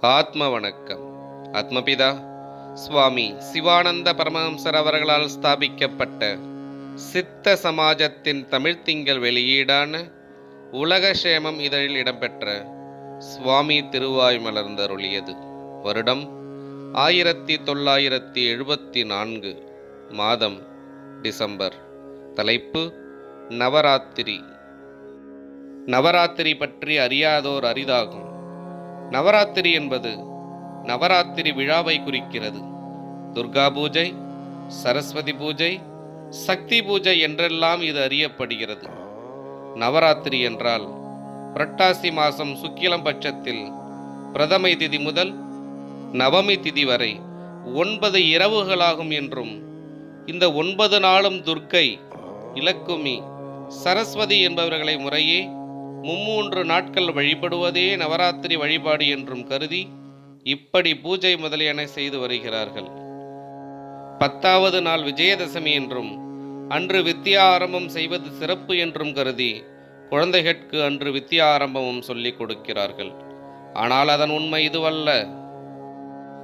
ஆத்ம வணக்கம் ஆத்மபிதா சுவாமி சிவானந்த பரமஹம்சர் அவர்களால் ஸ்தாபிக்கப்பட்ட சித்த சமாஜத்தின் தமிழ் திங்கள் வெளியீடான உலகக்ஷேமம் இதழில் இடம்பெற்ற சுவாமி திருவாய் மலர்ந்தருளியது வருடம் ஆயிரத்தி தொள்ளாயிரத்தி எழுபத்தி நான்கு மாதம் டிசம்பர். தலைப்பு நவராத்திரி. நவராத்திரி பற்றி அறியாதோர் அரிதாகும். நவராத்திரி என்பது நவராத்திரி விழாவை குறிக்கிறது. துர்கா பூஜை சரஸ்வதி பூஜை சக்தி பூஜை என்றெல்லாம் இது அறியப்படுகிறது. நவராத்திரி என்றால் புரட்டாசி மாதம் சுக்கிலம் பட்சத்தில் பிரதமை திதி முதல் நவமி திதி வரை ஒன்பது இரவுகளாகும் என்றும் இந்த ஒன்பது நாளும் துர்க்கை இலக்குமி சரஸ்வதி என்பவர்களை முறையே மும்மூன்று நாட்கள் வழிபடுவதே நவராத்திரி வழிபாடு என்றும் கருதி இப்படி பூஜை முதலியன செய்து வருகிறார்கள். பத்தாவது நாள் விஜயதசமி என்றும் அன்று வித்தியா ஆரம்பம் செய்வது சிறப்பு என்றும் கருதி குழந்தைகளுக்கு அன்று வித்தியா ஆரம்பமும் சொல்லிக் கொடுக்கிறார்கள். ஆனால் அதன் உண்மை இதுவல்ல.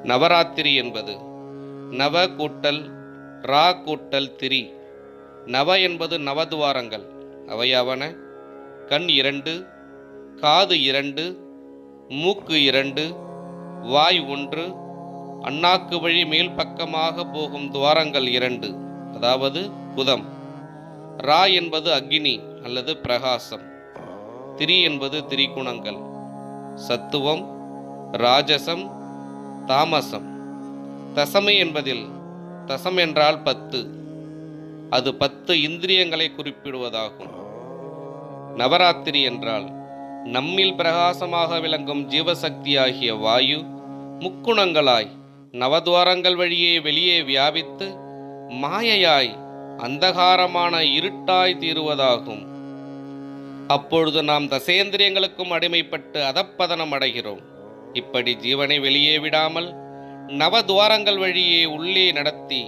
நவராத்திரி என்பது நவ கூட்டல் ரா கூட்டல் திரி. நவ என்பது நவதுவாரங்கள் அவையாவன கண் இரண்டு காது இரண்டு மூக்கு இரண்டு வாய் ஒன்று அண்ணாக்கு வழி மேல் பக்கமாக போகும் துவாரங்கள் இரண்டு. அதாவது புதம். ரா என்பது அக்னி அல்லது பிரகாசம். திரி என்பது திரிகுணங்கள். சத்துவம் ராஜசம் தாமசம். தசமை என்பதில் தசம் என்றால் பத்து. அது பத்து இந்திரியங்களை குறிப்பிடுவதாகும். நவராத்திரி என்றால் நம்மில் பிரகாசமாக விளங்கும் ஜீவசக்தியாகிய வாயு முக்குணங்களாய் நவதுவாரங்கள் வழியே வெளியே வியாபித்து மாயையாய் அந்தகாரமான இருட்டாய் தீருவதாகும். அப்பொழுது நாம் தசேந்திரியங்களுக்கும் அடிமைப்பட்டு அதப்பதனம் அடைகிறோம். இப்படி ஜீவனை வெளியே விடாமல் நவதுவாரங்கள் வழியே உள்ளே நடத்தி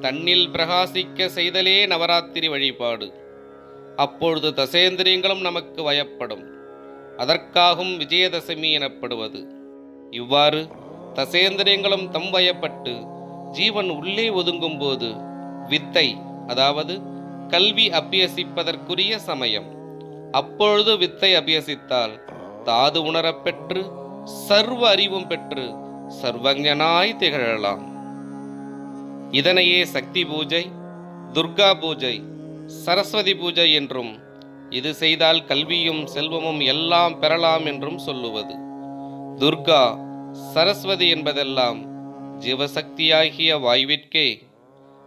தன்னில் பிரகாசிக்க செய்தலே நவராத்திரி வழிபாடு. அப்பொழுது தசேந்திரியங்களும் நமக்கு வயப்படும். அதற்காகும் விஜயதசமி எனப்படுவது. இவ்வாறு தசேந்திரியங்களும் தம் வயப்பட்டு ஜீவன் உள்ளே ஒதுங்கும்போது வித்தை அதாவது கல்வி அபியசிப்பதற்குரிய சமயம். அப்பொழுது வித்தை அபியசித்தால் தாது உணரப்பெற்று சர்வ அறிவும் பெற்று சர்வஞனாய் திகழலாம். இதனையே சக்தி பூஜை துர்கா பூஜை சரஸ்வதி பூஜை என்றும் இது செய்தால் கல்வியும் செல்வமும் எல்லாம் பெறலாம் என்றும் சொல்லுவது. துர்கா சரஸ்வதி என்பதெல்லாம் ஜீவசக்தியாகிய வாய்விற்கே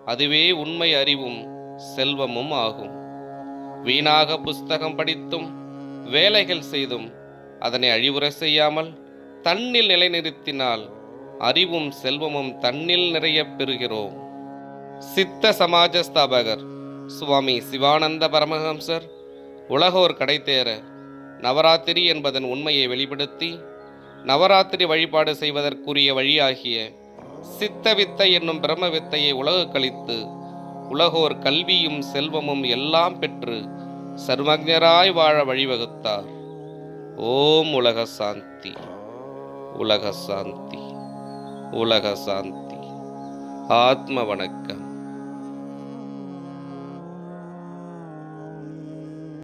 அதுவே உண்மை அறிவும் செல்வமும் ஆகும். வீணாக புஸ்தகம் படித்தும் வேலைகள் செய்தும் அதனை அழிவுற செய்யாமல் தன்னில் நிலைநிறுத்தினால் அறிவும் செல்வமும் தன்னில் நிறையப் பெறுகிறோம். சித்த சமாஜ ஸ்தாபகர் சுவாமி சிவானந்த பரமஹம்சர் உலகோர் கடைத்தேற நவராத்திரி என்பதன் உண்மையை வெளிப்படுத்தி நவராத்திரி வழிபாடு செய்வதற்குரிய வழியாகிய சித்த வித்தை என்னும் பிரம்ம வித்தையை உலகு கழித்து உலகோர் கல்வியும் செல்வமும் எல்லாம் பெற்று சர்வஜராய் வாழ வழிவகுத்தார். ஓம் உலக சாந்தி உலக சாந்தி உலக சாந்தி. ஆத்ம வணக்கம்.